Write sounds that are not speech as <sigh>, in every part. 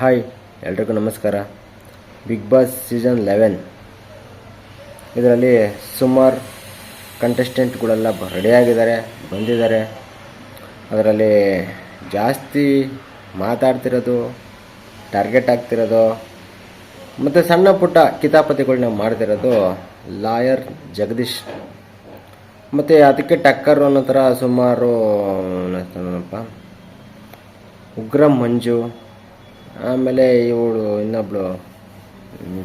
Hi, ಎಲ್ರಿಗೂ ನಮಸ್ಕಾರ. Big Boss season eleven. ಇದರಲ್ಲಿ ಸುಮಾರು ಕಂಟೆಸ್ಟೆಂಟ್ಗಳೆಲ್ಲ ರೆಡಿಯಾಗಿದ್ದಾರೆ ಬಂದಿದ್ದಾರೆ. ಅದರಲ್ಲಿ ಜಾಸ್ತಿ ಮಾತಾಡ್ತಿರೋದು ಟಾರ್ಗೆಟ್ ಆಗ್ತಿರೋದು, ಮತ್ತು ಸಣ್ಣ ಪುಟ್ಟ ಕಿತಾಪತಿಗಳನ್ನ ಮಾಡ್ತಿರೋದು ಲಾಯರ್ ಜಗದೀಶ್. ಮತ್ತು ಅದಕ್ಕೆ ಟಕ್ಕರ್ ಅನ್ನೋ ಥರ ಸುಮಾರು ಉಗ್ರ ಮಂಜು. ಆಮೇಲೆ ಇವಳು ಇನ್ನೊಬ್ಳು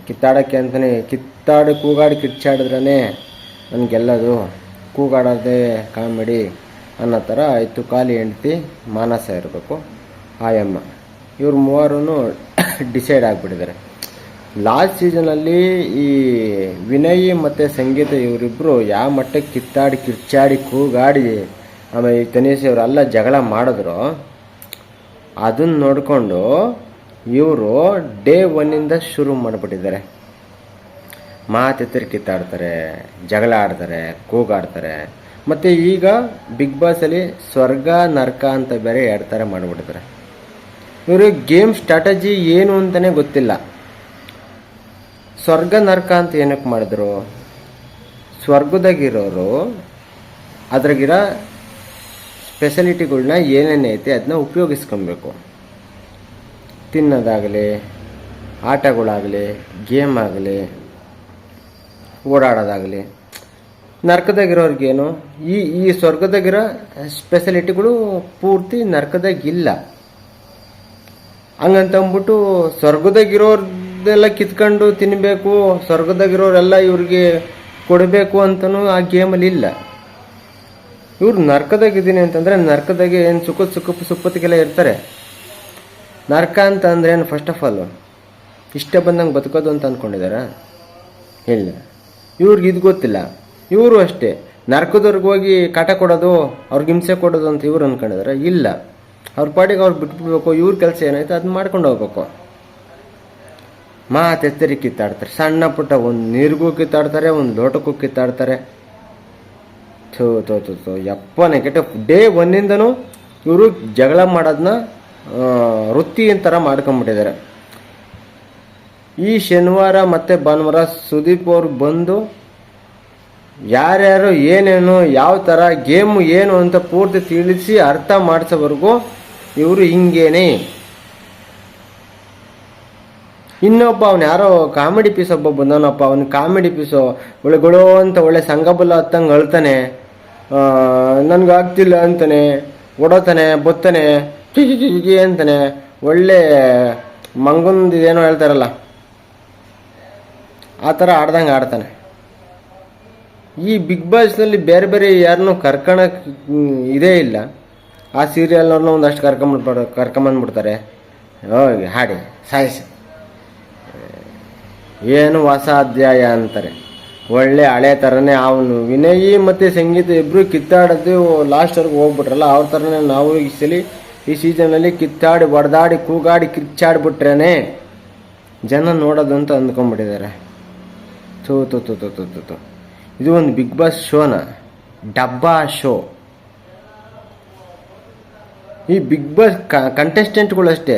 ಕಿತ್ತಾಡೋಕ್ಕೆ ಅಂತಲೇ ಕಿತ್ತಾಡಿ, ಕೂಗಾಡಿ ಕಿಚ್ಚಾಡಿದ್ರೇ ನನಗೆಲ್ಲದು. ಗೆಲ್ಲೋದು ಕೂಗಾಡೋದೇ ಕಾಮಿಡಿ ಅನ್ನೋ ಥರ ಆಯಿತು. ಖಾಲಿ ಹೆಂಡ್ತಿ ಮಾನಸ ಇರಬೇಕು. ಆಯಮ್ಮ ಇವ್ರು ಮೂವರು <coughs> ಡಿಸೈಡ್ ಆಗಿಬಿಟ್ಟಿದ್ದಾರೆ. ಲಾಸ್ಟ್ ಸೀಸನಲ್ಲಿ ಈ ವಿನಯ್ ಮತ್ತು ಸಂಗೀತ ಇವರಿಬ್ಬರು ಯಾವ ಮಟ್ಟಕ್ಕೆ ಕಿತ್ತಾಡಿ, ಕಿರ್ಚಾಡಿ, ಕೂಗಾಡಿ, ಆಮೇಲೆ ಅವರೆಲ್ಲ ಇವರೆಲ್ಲ ಜಗಳ ಮಾಡಿದ್ರು, ಅದನ್ನ ನೋಡಿಕೊಂಡು ಇವರು ಡೇ ಒನ್ನಿಂದ ಶುರು ಮಾಡಿಬಿಟ್ಟಿದ್ದಾರೆ. ಮಾತೆತ್ತರಿ ಕಿತ್ತಾಡ್ತಾರೆ ಜಗಳ ಆಡ್ತಾರೆ, ಕೂಗಾಡ್ತಾರೆ. ಮತ್ತು ಈಗ ಬಿಗ್ ಬಾಸಲ್ಲಿ ಸ್ವರ್ಗ, ನರ್ಕ ಅಂತ ಬೇರೆ ಎರಡು ಥರ ಮಾಡಿಬಿಟ್ಟಿದ್ದಾರೆ. ಇವರು ಗೇಮ್ ಸ್ಟ್ರಾಟಜಿ ಏನು ಅಂತಲೇ ಗೊತ್ತಿಲ್ಲ. ಸ್ವರ್ಗ, ನರ್ಕ ಅಂತ ಏನಕ್ಕೆ ಮಾಡಿದ್ರು? ಸ್ವರ್ಗದಾಗಿರೋರು ಅದ್ರಾಗಿರೋ ಸ್ಪೆಷಲಿಟಿಗಳನ್ನ ಏನೇನೈತೆ ಅದನ್ನ ಉಪಯೋಗಿಸ್ಕೊಬೇಕು. ತಿನ್ನೋದಾಗಲಿ, ಆಟಗಳಾಗಲಿ ಗೇಮ್ ಆಗಲಿ ಓಡಾಡೋದಾಗಲಿ, ನರ್ಕದಾಗಿರೋರ್ಗೇನು, ಈ ಈ ಸ್ವರ್ಗದಾಗಿರೋ ಸ್ಪೆಷಲಿಟಿಗಳು ಪೂರ್ತಿ ನರ್ಕದಾಗಿಲ್ಲ. ಹಂಗಂತಂದ್ಬಿಟ್ಟು ಸ್ವರ್ಗದಾಗಿರೋರ್ದೆಲ್ಲ ಕಿತ್ಕೊಂಡು ತಿನ್ನಬೇಕು ಸ್ವರ್ಗದಾಗಿರೋರೆಲ್ಲ ಇವ್ರಿಗೆ ಕೊಡಬೇಕು ಅಂತಲೂ ಆ ಗೇಮಲ್ಲಿ ಇಲ್ಲ. ಇವ್ರು ನರ್ಕದಾಗಿದ್ದೀನಿ ಅಂತಂದರೆ ನರ್ಕದಾಗೆ ಏನು ಸುಖ ಸುಖ ಸುಪ್ಪತ್ತಿಗೆಲ್ಲ ಇರ್ತಾರೆ. ನರ್ಕ ಅಂತ ಏನು? ಫಸ್ಟ್ ಆಫ್ ಆಲ್ ಇಷ್ಟ ಬಂದಂಗೆ ಬದುಕೋದು ಅಂತ ಅಂದ್ಕೊಂಡಿದಾರ ಇಲ್ಲ. ಇವ್ರಿಗೆ ಇದು ಗೊತ್ತಿಲ್ಲ. ಇವರು ಅಷ್ಟೇ. ನರ್ಕದವ್ರಿಗೆ ಹೋಗಿ ಕಾಟ ಕೊಡೋದು, ಅವ್ರಿಗೆ ಹಿಂಸೆ ಕೊಡೋದು ಅಂತ ಇವ್ರು ಅಂದ್ಕೊಂಡಿದ್ದಾರೆ ಇಲ್ಲ. ಅವ್ರ ಪಾಡಿಗೆ ಅವ್ರು ಬಿಟ್ಬಿಡ್ಬೇಕು, ಇವ್ರ ಕೆಲಸ ಏನಾಯ್ತು ಅದನ್ನ ಮಾಡ್ಕೊಂಡು ಹೋಗ್ಬೇಕು. ಮಾತೆತ್ತರಿ ಕಿತ್ತಾಡ್ತಾರೆ. ಸಣ್ಣ ಪುಟ್ಟ ಒಂದು ನೀರಿಗೂ ಕಿತ್ತಾಡ್ತಾರೆ, ಒಂದು ಲೋಟಕ್ಕೂ ಕಿತ್ತಾಡ್ತಾರೆ. ಥೋ ಥೋ ಥೋ ಥೋ ಯಪ್ಪ ಕೆಟ್ಟ ಡೇ ಒನ್ನಿಂದನೂ ಇವರು ಜಗಳ ಮಾಡೋದನ್ನ ವೃತ್ತಿ ಥರ ಮಾಡ್ಕೊಂಬಿಟ್ಟಿದ್ದಾರೆ. ಈ ಶನಿವಾರ ಮತ್ತು ಭಾನುವಾರ ಸುದೀಪ್ ಅವ್ರು ಬಂದು ಯಾರ್ಯಾರು ಏನೇನು, ಯಾವ ಥರ ಗೇಮು ಏನು ಅಂತ ಪೂರ್ತಿ ತಿಳಿಸಿ ಅರ್ಥ ಮಾಡಿಸೋವರೆಗೂ ಇವರು ಹಿಂಗೇನೆ. ಇನ್ನೊಬ್ಬ ಅವನು ಯಾರೋ ಕಾಮಿಡಿ ಪೀಸ್ ಒಬ್ಬ ಬಂದವನಪ್ಪ, ಅವನು ಕಾಮಿಡಿ ಪೀಸು ಒಳಗೊಳೋ ಅಂತ ಒಳ್ಳೆ ಸಂಗಬಲ್ಲ ಹತ್ತಂಗೆ ಅಳ್ತಾನೆ. ನನಗೆ ಆಗ್ತಿಲ್ಲ ಅಂತಾನೆ ಓಡೋತಾನೆ ಬತ್ತಾನೆ. ಕಿಗಿ ಅಂತಾನೆ ಒಳ್ಳೆ ಮಂಗುಂದು ಏನೋ ಹೇಳ್ತಾರಲ್ಲ, ಆ ಥರ ಆಡ್ದಂಗೆ ಆಡ್ತಾನೆ. ಈ ಬಿಗ್ ಬಾಸ್ನಲ್ಲಿ ಬೇರೆ ಬೇರೆ ಯಾರನ್ನೂ ಕರ್ಕೊಳಕ್ ಇದೇ ಇಲ್ಲ. ಆ ಸೀರಿಯಲ್ನವ್ರನ್ನ ಒಂದಷ್ಟು ಕರ್ಕೊಂಬಿಡ್ಬಾರ ಕರ್ಕೊಂಬಂದ್ಬಿಡ್ತಾರೆ. ಹೋಗಿ ಹಾಡಿ, ಸಾಯಿಸಿ. ಏನು ಹೊಸ ಅಧ್ಯಾಯ ಅಂತಾರೆ. ಒಳ್ಳೆ ಹಳೆ ಥರನೇ ಅವನು ವಿನಯಿ ಮತ್ತು ಸಂಗೀತ ಇಬ್ಬರು ಕಿತ್ತಾಡೋದು ಲಾಸ್ಟ್ವರೆಗೂ ಹೋಗ್ಬಿಟ್ರಲ್ಲ, ಅವ್ರ ಥರನೇ ನಾವು ಈ ಸಲ ಈ ಸೀಸನ್ನಲ್ಲಿ ಕಿತ್ತಾಡಿ, ಹೊಡೆದಾಡಿ, ಕೂಗಾಡಿ ಕಿಚ್ಚಾಡಿಬಿಟ್ರೇ ಜನ ನೋಡೋದಂತ ಅಂದ್ಕೊಂಡ್ಬಿಟ್ಟಿದ್ದಾರೆ. ತೋ ತೋ ತೋ ತೋ ಇದು ಒಂದು ಬಿಗ್ ಬಾಸ್ ಶೋನ, ಡಬ್ಬಾ ಶೋ. ಈ ಬಿಗ್ ಬಾಸ್ ಕಂಟೆಸ್ಟೆಂಟ್ಗಳು ಅಷ್ಟೇ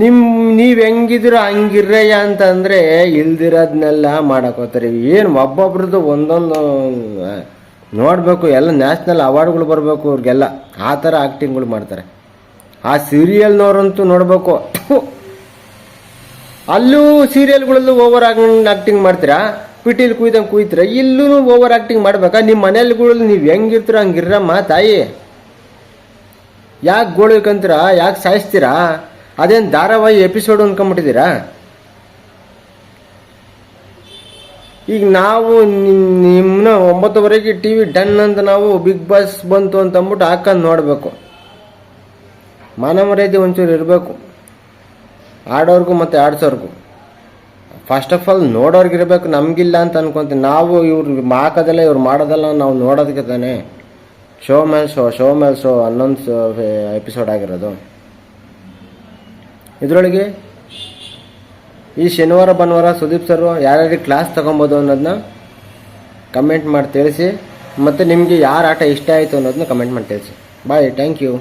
ನಿಮ್ಮ ನೀವು ಹೆಂಗಿದ್ರು ಹಂಗಿರ್ರಯ್ಯ ಅಂತಂದರೆ ಇಲ್ದಿರೋದನ್ನೆಲ್ಲ ಮಾಡೋಕೋತಾರೆ. ಏನು ಒಬ್ಬೊಬ್ರದ್ದು ಒಂದೊಂದು ನೋಡಬೇಕು, ಎಲ್ಲ ನ್ಯಾಷನಲ್ ಅವಾರ್ಡ್ಗಳು ಬರಬೇಕು ಅವ್ರಿಗೆಲ್ಲ. ಆ ಥರ ಆ್ಯಕ್ಟಿಂಗ್ಗಳು ಮಾಡ್ತಾರೆ. ಆ ಸೀರಿಯಲ್ನವ್ರಂತೂ ನೋಡಬೇಕು. ಅಲ್ಲೂ ಸೀರಿಯಲ್ಗಳಲ್ಲೂ ಓವರ್ ಆಕ್ಟಿಂಗ್ ಮಾಡ್ತೀರಾ? ಪಿಟೀಲಿ ಕುಯ್ದಂಗೆ ಕುಯ್ತೀರ ಇಲ್ಲೂ ಓವರ್ ಆಕ್ಟಿಂಗ್ ಮಾಡ್ಬೇಕಾ? ನಿಮ್ಮ ಮನೆಯಲ್ಲಿಗಳಲ್ಲಿ ನೀವು ಹೆಂಗಿರ್ತೀರ ಹಂಗಿರಮ್ಮ ತಾಯಿ. ಯಾಕೆ ಗೋಳ್ಬೇಕಂತೀರಾ ಯಾಕೆ ಸಾಯಿಸ್ತೀರಾ? ಅದೇನು ಧಾರಾವಾಹಿ ಎಪಿಸೋಡ್ ಅನ್ಕೊಂಬಿಟ್ಟಿದ್ದೀರಾ? ಈಗ ನಾವು ನಿಮ್ಮನ್ನ ಒಂಬತ್ತುವರೆಗೆ ಟಿ ವಿ ಡನ್ ಅಂತ ನಾವು ಬಿಗ್ ಬಾಸ್ ಬಂತು ಅಂತ ಅಂದ್ಬಿಟ್ಟು ಹಾಕೊಂಡು ನೋಡಬೇಕು. ಮಾನ ಮರ್ಯಾದೆ ಒಂಚೂರು ಇರಬೇಕು. ಆಡೋರ್ಗು ಮತ್ತು ಆಡ್ಸೋರ್ಗು. ಫಸ್ಟ್ ಆಫ್ ಆಲ್ ನೋಡೋರ್ಗಿರ್ಬೇಕು ನಮಗಿಲ್ಲ ಅಂತ ಅನ್ಕೊಂತೀನಿ ನಾವು ಇವ್ರು ಹಾಕೋದಲ್ಲ ಇವ್ರು ಮಾಡೋದಲ್ಲ ನಾವು ನೋಡೋದಕ್ಕೆ ತಾನೇ. ಶೋ ಮೇಲೆ ಶೋ ಶೋ ಮೇಲೆ ಶೋ ಹನ್ನೊಂದು ಎಪಿಸೋಡ್ ಆಗಿರೋದು. ಇದರೊಳಗೆ ಈ ಶನಿವಾರ, ಭಾನುವಾರ ಸುದೀಪ್ ಸರ್ ಯಾರ್ಯಾರಿಗೆ ಕ್ಲಾಸ್ ತೊಗೊಬೋದು ಅನ್ನೋದನ್ನ ಕಮೆಂಟ್ ಮಾಡಿ ತಿಳಿಸಿ, ಮತ್ತು ನಿಮಗೆ ಯಾರು ಆಟ ಇಷ್ಟ ಆಯಿತು ಅನ್ನೋದನ್ನ ಕಮೆಂಟ್ ಮಾಡಿ ತಿಳಿಸಿ. Bye thank you